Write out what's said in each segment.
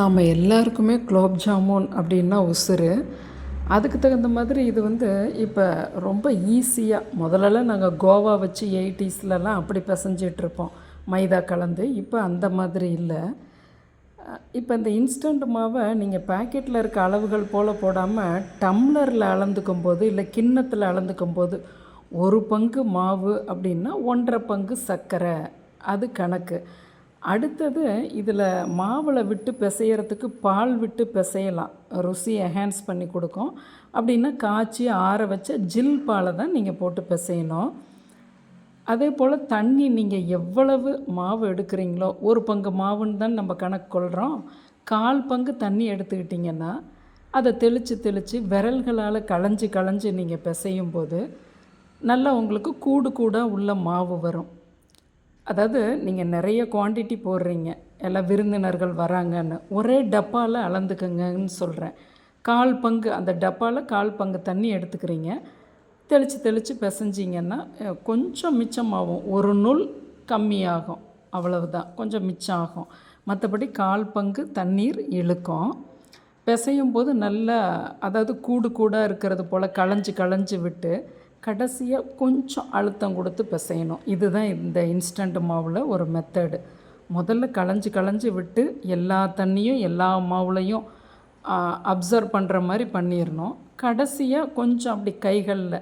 நாம் எல்லாருக்குமே குலோப் ஜாமுன் அப்படின்னா உசுரு அதுக்கு தகுந்த மாதிரி இது வந்து இப்போ ரொம்ப ஈஸியாக முதல்லலாம் நாங்கள் கோவா வச்சு எயிட்டிஸ்லலாம் அப்படி பிசைஞ்சிட்ருப்போம். மைதா கலந்து. இப்போ அந்த மாதிரி இல்லை. இப்போ இந்த இன்ஸ்டன்ட் மாவை நீங்கள் பேக்கெட்டில் இருக்க அளவுகள் போல் போடாமல் டம்ளரில் அளந்துக்கும் போது இல்லை கிண்ணத்தில் அளந்துக்கும் போது ஒரு பங்கு மாவு அப்படின்னா ஒன்றரை பங்கு சர்க்கரை. அது கணக்கு. அடுத்தது இதில் மாவில் விட்டு பிசையறதுக்கு பால் விட்டு பிசையலாம். ருசி என்ஹான்ஸ் பண்ணி கொடுக்கும். அப்படின்னா காய்ச்சி ஆற வச்ச ஜில் பாலை தான் நீங்கள் போட்டு பிசையணும். அதே போல் தண்ணி நீங்கள் எவ்வளவு மாவு எடுக்கிறீங்களோ ஒரு பங்கு மாவுன்னு தான் நம்ம கணக்கு கொள்கிறோம் கால் பங்கு தண்ணி எடுத்துக்கிட்டிங்கன்னா அதை தெளித்து தெளித்து விரல்களால் களைஞ்சி களைஞ்சி நீங்கள் பிசையும் போது நல்லா உங்களுக்கு கூடு கூடாக உள்ள மாவு வரும். அதாவது நீங்கள் நிறைய குவான்டிட்டி போடுறீங்க. எல்லாம் விருந்தினர்கள் வராங்கன்னு. ஒரே டப்பாவில் அளந்துக்குங்கன்னு சொல்கிறேன் கால் பங்கு அந்த டப்பாவில் கால் பங்கு தண்ணி எடுத்துக்கிறீங்க. தெளித்து தெளித்து பிசைஞ்சிங்கன்னா கொஞ்சம் மிச்சமாகும். ஒரு நூல் கம்மியாகும். அவ்வளவுதான். கொஞ்சம் மிச்சம் ஆகும் மற்றபடி கால் பங்கு தண்ணீர் இழுக்கும். பிசையும் போது நல்லா அதாவது கூடு கூடாக இருக்கிறது போல் களைஞ்சு களைஞ்சு விட்டு கடைசியாக கொஞ்சம் அழுத்தம் கொடுத்து பிசையணும். இதுதான் இந்த இன்ஸ்டன்ட் மாவில் ஒரு மெத்தடு முதல்ல களைஞ்சி களைஞ்சி விட்டு எல்லா தண்ணியும் எல்லா மாவுலையும் அப்சர்வ் பண்ணுற மாதிரி பண்ணிடணும் கடைசியாக கொஞ்சம் அப்படி கைகளில்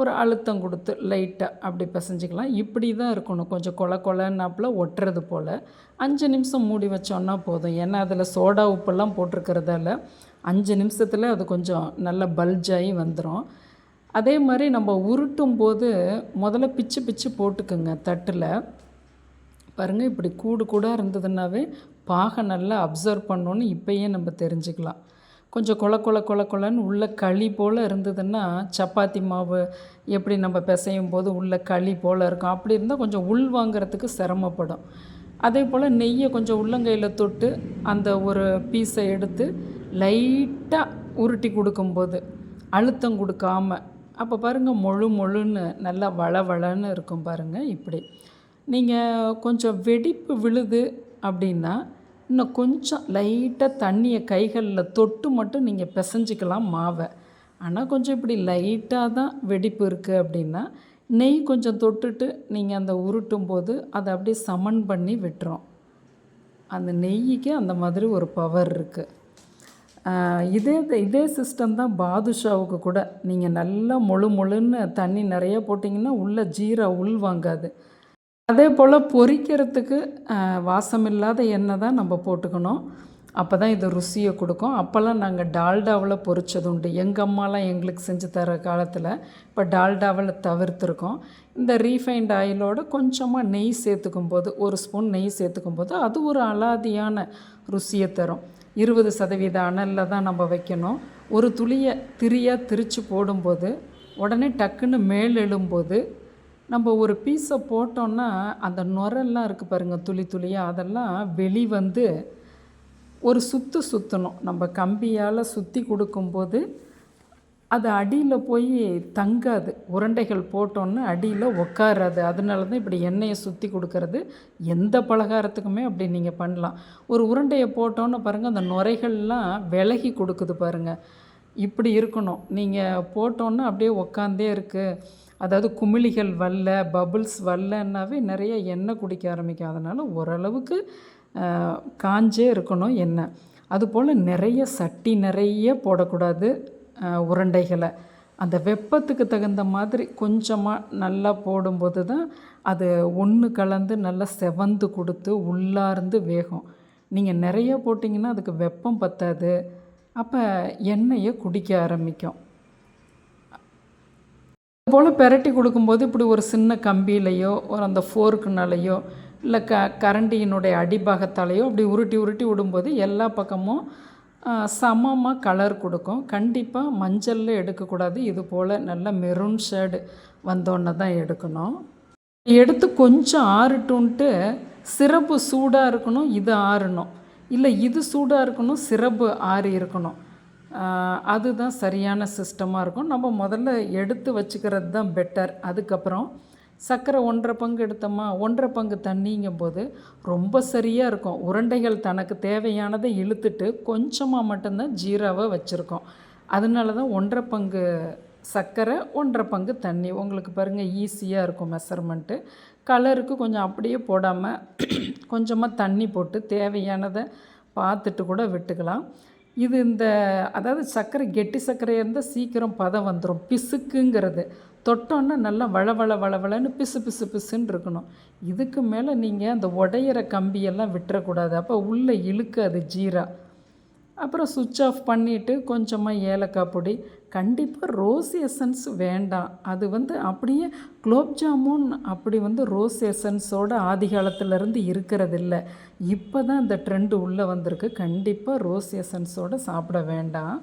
ஒரு அழுத்தம் கொடுத்து லைட்டாக அப்படி பிசைஞ்சிக்கலாம். இப்படி தான் இருக்கணும். கொஞ்சம் கொல கொலன்னாப்பில் ஒட்டுறது போல். அஞ்சு நிமிஷம் மூடி வச்சோன்னா போதும். ஏன்னா அதில் சோடா உப்பெல்லாம் போட்டிருக்கிறதால அஞ்சு நிமிஷத்தில் அது கொஞ்சம் நல்லா பல்ஜாகி வந்துடும் அதே மாதிரி நம்ம உருட்டும் போது முதல்ல பிச்சு பிச்சு போட்டுக்குங்க தட்டில். பாருங்கள் இப்படி கூடு கூடாக இருந்ததுன்னாவே பாகை நல்லா அப்சர்வ் பண்ணோன்னு இப்போயே நம்ம தெரிஞ்சுக்கலாம். கொஞ்சம் கொல கொல கொல கொலன்னு உள்ள களி போல் இருந்ததுன்னா சப்பாத்தி மாவு எப்படி நம்ம பிசையும் போது உள்ள களி போல் இருக்கும். அப்படி இருந்தால் கொஞ்சம் உள் வாங்குறதுக்கு சிரமப்படும். அதே போல் நெய்யை கொஞ்சம் உள்ளங்கையில் தொட்டு அந்த ஒரு பீஸை எடுத்து லைட்டாக உருட்டி கொடுக்கும்போது அழுத்தம் கொடுக்காம அப்போ பாருங்கள் முழு முழுன்னு நல்லா வள வளன்னு இருக்கும் பாருங்கள் இப்படி. நீங்கள் கொஞ்சம் வெடிப்பு விழுது அப்படின்னா இன்னும் கொஞ்சம் லைட்டாக தண்ணியை கைகளில் தொட்டு மட்டும் நீங்கள் பிசைஞ்சிக்கலாம் மாவை. ஆனால் கொஞ்சம் இப்படி லைட்டாக தான் வெடிப்பு இருக்குது அப்படின்னா நெய் கொஞ்சம் தொட்டுட்டு நீங்கள் அந்த உருட்டும் போது அதை அப்படியே சமன் பண்ணி விட்டுரும் அந்த நெய்யிக்கு அந்த மாதிரி ஒரு பவர் இருக்குது இதே இதே சிஸ்டம் தான் பாதுஷாவுக்கு கூட. நீங்கள் நல்லா முழு முழுன்னு தண்ணி நிறைய போட்டிங்கன்னா உள்ள ஜீரா உள் வாங்காது. அதே போல் பொரிக்கிறதுக்கு வாசமில்லாத எண்ணெய் தான் நம்ம போட்டுக்கணும். அப்போ தான் இது ருசியை கொடுக்கும். அப்போல்லாம் நாங்கள் டால்டாவில் பொரிச்சது உண்டு. எங்கள் அம்மாலாம் எங்களுக்கு செஞ்சு தர காலத்தில் இப்போ டால்டாவில் தவிர்த்துருக்கோம். இந்த ரீஃபைண்ட் ஆயிலோட கொஞ்சமாக நெய் சேர்த்துக்கும் போது ஒரு ஸ்பூன் நெய் சேர்த்துக்கும் போது அது ஒரு அலாதியான ருசியை தரும். இருபது சதவீத அனலில் தான் நம்ம வைக்கணும். ஒரு துளியை திரியாக திரித்து போடும்போது உடனே டக்குன்னு மேல் எழும்போது நம்ம ஒரு பீஸை போட்டோன்னா அந்த நுரெல்லாம் இருக்குது பாருங்கள் துளி துளியாக அதெல்லாம் வெளி வந்து ஒரு சுற்று சுற்றணும் நம்ம கம்பியால் சுற்றி கொடுக்கும்போது அது அடியில் போய் தங்காது. உருண்டைகள் போட்டோன்னு அடியில் உக்காராது. அதனால தான் இப்படி எண்ணெயை சுற்றி கொடுக்கறது எந்த பலகாரத்துக்குமே அப்படி நீங்கள் பண்ணலாம். ஒரு உருண்டையை போட்டோன்னு பாருங்கள் அந்த நுரைகள்லாம் விலகி கொடுக்குது பாருங்கள் இப்படி இருக்கணும். நீங்கள் போட்டோன்னு அப்படியே உக்காந்தே இருக்குது அதாவது குமிழிகள் வரல பபுள்ஸ் வரலன்னாவே நிறைய எண்ணெய் குடிக்க ஆரம்பிக்கும். அதனால் ஓரளவுக்கு காஞ்சே இருக்கணும் எண்ணெய். அதுபோல் நிறைய சட்டி நிறைய போடக்கூடாது. உருண்டைகளை. அந்த வெப்பத்துக்கு தகுந்த மாதிரி கொஞ்சமாக நல்லா போடும்போது தான் அது ஒன்று கலந்து நல்லா செவந்து கொடுத்து உள்ளார்ந்து வேகும். நீங்கள் நிறைய போட்டிங்கன்னா அதுக்கு வெப்பம் பத்தாது. அப்போ எண்ணெயை குடிக்க ஆரம்பிக்கும். போல் பெரட்டி கொடுக்கும்போது இப்படி ஒரு சின்ன கம்பியிலையோ ஒரு அந்த ஃபோர்க்குனாலேயோ இல்லை க கரண்டியினுடைய அடிபாகத்தாலேயோ அப்படி உருட்டி உருட்டி விடும்போது எல்லா பக்கமும் சமமாக கலர் கொடுக்கும். கண்டிப்பாக மஞ்சளில் எடுக்கக்கூடாது. இது போல் நல்ல மெரூன் ஷேடு வந்தோன்னே தான் எடுக்கணும். எடுத்து கொஞ்சம் ஆறட்டுன்ட்டு சிறப்பு சூடாக இருக்கணும் இது ஆறணும். இல்லை இது சூடாக இருக்கணும் சிறப்பு ஆறி இருக்கணும். அதுதான் சரியான சிஸ்டமாக இருக்கும். நம்ம முதல்ல எடுத்து வச்சுக்கிறது தான் பெட்டர் அதுக்கப்புறம் சர்க்கரை ஒன்றரை பங்கு எடுத்தோமா ஒன்றரை பங்கு தண்ணிங்கும் போது ரொம்ப சரியாக இருக்கும். உருண்டைகள் தனக்கு தேவையானதை இழுத்துட்டு கொஞ்சமாக மட்டும்தான் ஜீராவை வச்சுருக்கோம். அதனால தான் ஒன்றரை பங்கு சர்க்கரை ஒன்றரை பங்கு தண்ணி. உங்களுக்கு பாருங்கள் ஈஸியாக இருக்கும் மெஷர்மெண்ட்டு. கலருக்கு கொஞ்சம் அப்படியே போடாமல் கொஞ்சமாக தண்ணி போட்டு தேவையானதை பார்த்துட்டு கூட விட்டுக்கலாம். இது இந்த அதாவது சர்க்கரை கெட்டி சர்க்கரையாக இருந்தால் சீக்கிரம் பதம் வந்துடும் பிசுக்குங்கிறது. தொட்டோன்னா நல்லா வளவள வளவளன்னு பிசு பிசு பிசுன்னு இருக்கணும். இதுக்கு மேலே நீங்கள் அந்த உடையிற கம்பியெல்லாம் விட்டுறக்கூடாது. அப்போ உள்ளே இழுக்காது ஜீரா. அப்புறம் சுவிட்ச் ஆஃப் பண்ணிவிட்டு கொஞ்சமாக ஏலக்காய் பொடி. கண்டிப்பாக ரோஸ் எசன்ஸ் வேண்டாம். அது வந்து அப்படியே குலோப் ஜாமுன் அப்படி வந்து ரோஸ் எசன்ஸோட ஆதி காலத்துலேருந்து இருக்கிறது இல்லை இப்போ தான் இந்த ட்ரெண்டு உள்ளே வந்திருக்கு. கண்டிப்பாக ரோஸ் எசன்ஸோடு சாப்பிட வேண்டாம்.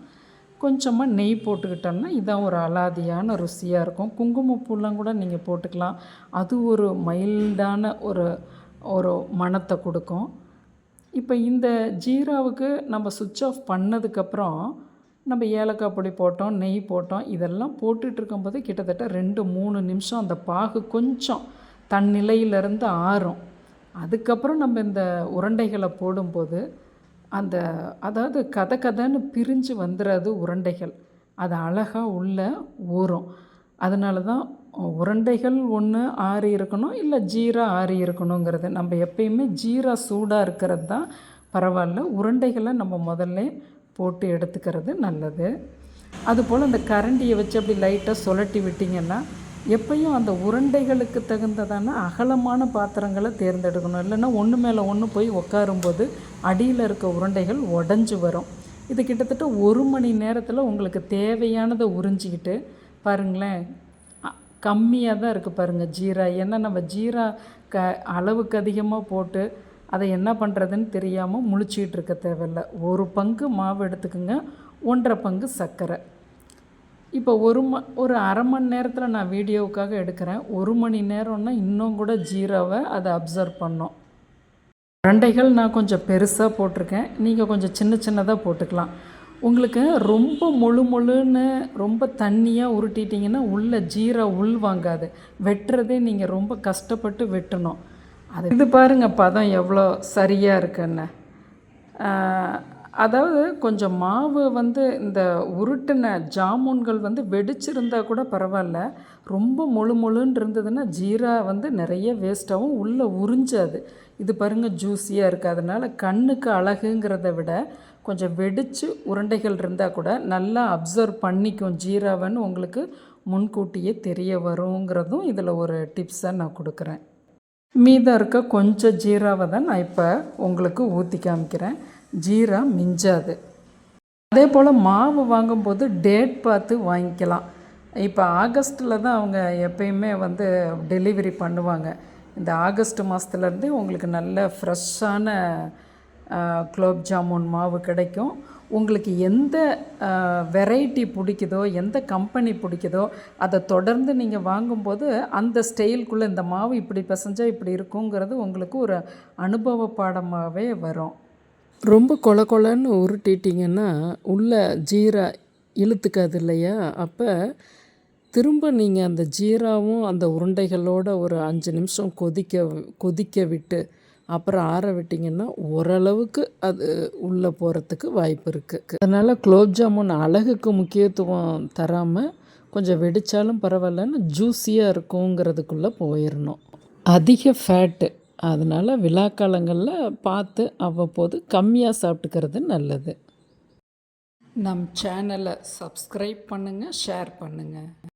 கொஞ்சமாக நெய் போட்டுக்கிட்டோம்னா இதான் ஒரு அலாதியான ருசியாக இருக்கும். குங்குமப்பூலாம் கூட நீங்கள் போட்டுக்கலாம். அது ஒரு மைல்டான ஒரு ஒரு மணத்தை கொடுக்கும். இப்போ இந்த ஜீராவுக்கு நம்ம சுவிட்ச் ஆஃப் பண்ணதுக்கப்புறம் நம்ம ஏலக்காய் பொடி போட்டோம் நெய் போட்டோம் இதெல்லாம் போட்டுட்டு இருக்கும்போது கிட்டத்தட்ட ரெண்டு மூணு நிமிஷம் அந்த பாகு கொஞ்சம் தன் நிலையிலேருந்து ஆறும். அதுக்கப்புறம் நம்ம இந்த உருண்டைகளை போடும்போது அந்த அதாவது கதை கதைன்னு பிரிஞ்சு வந்துடாது உருண்டைகள். அது அழகாக உள்ள ஊறும். அதனால தான் உருண்டைகள் ஒன்று ஆறி இருக்கணும் இல்லை ஜீரா ஆறி இருக்கணுங்கிறது. நம்ம எப்பயுமே ஜீரா சூடாக இருக்கிறது தான் பரவாயில்ல. உருண்டைகளை நம்ம முதல்ல போட்டு எடுத்துக்கிறது நல்லது. அதுபோல் அந்த கரண்டியை வச்சு அப்படி லைட்டாக சுழட்டி விட்டிங்கன்னா எப்பயும் அந்த உருண்டைகளுக்கு தகுந்ததான அகலமான பாத்திரங்களை தேர்ந்தெடுக்கணும். இல்லைன்னா ஒன்று மேலே ஒன்று போய் உட்காரும்போது அடியில் இருக்க உருண்டைகள் உடஞ்சி வரும். இது கிட்டத்தட்ட ஒரு மணி நேரத்தில் உங்களுக்கு தேவையானதை உறிஞ்சிக்கிட்டு பாருங்களேன். கம்மியாக தான் இருக்குது பாருங்கள் ஜீரா. ஏன்னா நம்ம ஜீரா க அளவுக்கு அதிகமாக போட்டு அதை என்ன பண்ணுறதுன்னு தெரியாமல் முழிச்சிக்கிட்டு இருக்க தேவையில்ல. ஒரு பங்கு மாவு எடுத்துக்கோங்க ஒன்றரை பங்கு சர்க்கரை. இப்போ ஒரு ம ஒரு அரை மணி நேரத்தில் நான் வீடியோவுக்காக எடுக்கிறேன். ஒரு மணி நேரம்னா இன்னும் கூட ஜீரோவை அதை அப்சர்வ் பண்ணோம். ரெண்டைகள் நான் கொஞ்சம் பெருசாக போட்டிருக்கேன். நீங்கள் கொஞ்சம் சின்ன சின்னதாக போட்டுக்கலாம். உங்களுக்கு ரொம்ப முழு முழுன்னு ரொம்ப தண்ணியாக உருட்டிட்டிங்கன்னா உள்ளே ஜீரா உள் வாங்காது. வெட்டுறதே நீங்கள் ரொம்ப கஷ்டப்பட்டு வெட்டணும். அது இது பாருங்கள் பதம் எவ்வளோ சரியாக இருக்குன்னு. அதாவது கொஞ்சம் மாவு வந்து இந்த உருட்டின ஜாமுன்கள் வந்து வெடிச்சிருந்தா கூட பரவாயில்ல. ரொம்ப முழு முழுன்னு இருந்ததுன்னா ஜீரா வந்து நிறைய வேஸ்ட்டாகவும் உள்ளே உறிஞ்சாது. இது பாருங்கள் ஜூஸியாக இருக்குது அதனால் கண்ணுக்கு அழகுங்கிறத விட கொஞ்சம் வெடித்து உருண்டைகள் இருந்தால் கூட நல்லா அப்சர்வ் பண்ணிக்கும். ஜீராவைன்னு உங்களுக்கு முன்கூட்டியே தெரிய வருங்கிறதும் இதில் ஒரு டிப்ஸாக நான் கொடுக்குறேன். மீதம் இருக்க கொஞ்சம் ஜீராவை தான் நான் இப்போ உங்களுக்கு ஊற்றி காமிக்கிறேன். ஜீரா மிஞ்சாது. அதே போல் மாவு வாங்கும்போது டேட் பார்த்து வாங்கிக்கலாம். இப்போ ஆகஸ்ட்டில் தான் அவங்க எப்பயுமே வந்து டெலிவரி பண்ணுவாங்க. இந்த ஆகஸ்ட் மாதத்துலேருந்தே உங்களுக்கு நல்ல ஃப்ரெஷ்ஷான குலோப் ஜாமுன் மாவு கிடைக்கும். உங்களுக்கு எந்த வெரைட்டி பிடிக்குதோ எந்த கம்பெனி பிடிக்குதோ அதை தொடர்ந்து நீங்கள் வாங்கும்போது அந்த ஸ்டைலுக்குள்ளே இந்த மாவு இப்படி பிசைஞ்சால் இப்படி இருக்குங்கிறது உங்களுக்கு ஒரு அனுபவ பாடமாகவே வரும். ரொம்ப கொல கொலன்னு உருட்டிட்டிங்கன்னா உள்ளே ஜீரா இழுத்துக்காது இல்லையா? அப்போ திரும்ப நீங்கள் அந்த ஜீராவும் அந்த உருண்டைகளோட ஒரு அஞ்சு நிமிஷம் கொதிக்க கொதிக்க விட்டு அப்புறம் ஆற விட்டிங்கன்னா ஓரளவுக்கு அது உள்ளே போகிறதுக்கு வாய்ப்பு இருக்குது அதனால் குலோப் ஜாமுன் அழகுக்கு முக்கியத்துவம் தராமல் கொஞ்சம் வெடித்தாலும் பரவாயில்லன்னு ஜூஸியாக இருக்குங்கிறதுக்குள்ளே போயிடணும் அதிக ஃபேட்டு அதனால் விழாக்காலங்களில் பார்த்து அவ்வப்போது கம்மியாக சாப்பிட்டுக்கிறது நல்லது. நம் சேனலை சப்ஸ்கிரைப் பண்ணுங்கள் ஷேர் பண்ணுங்கள்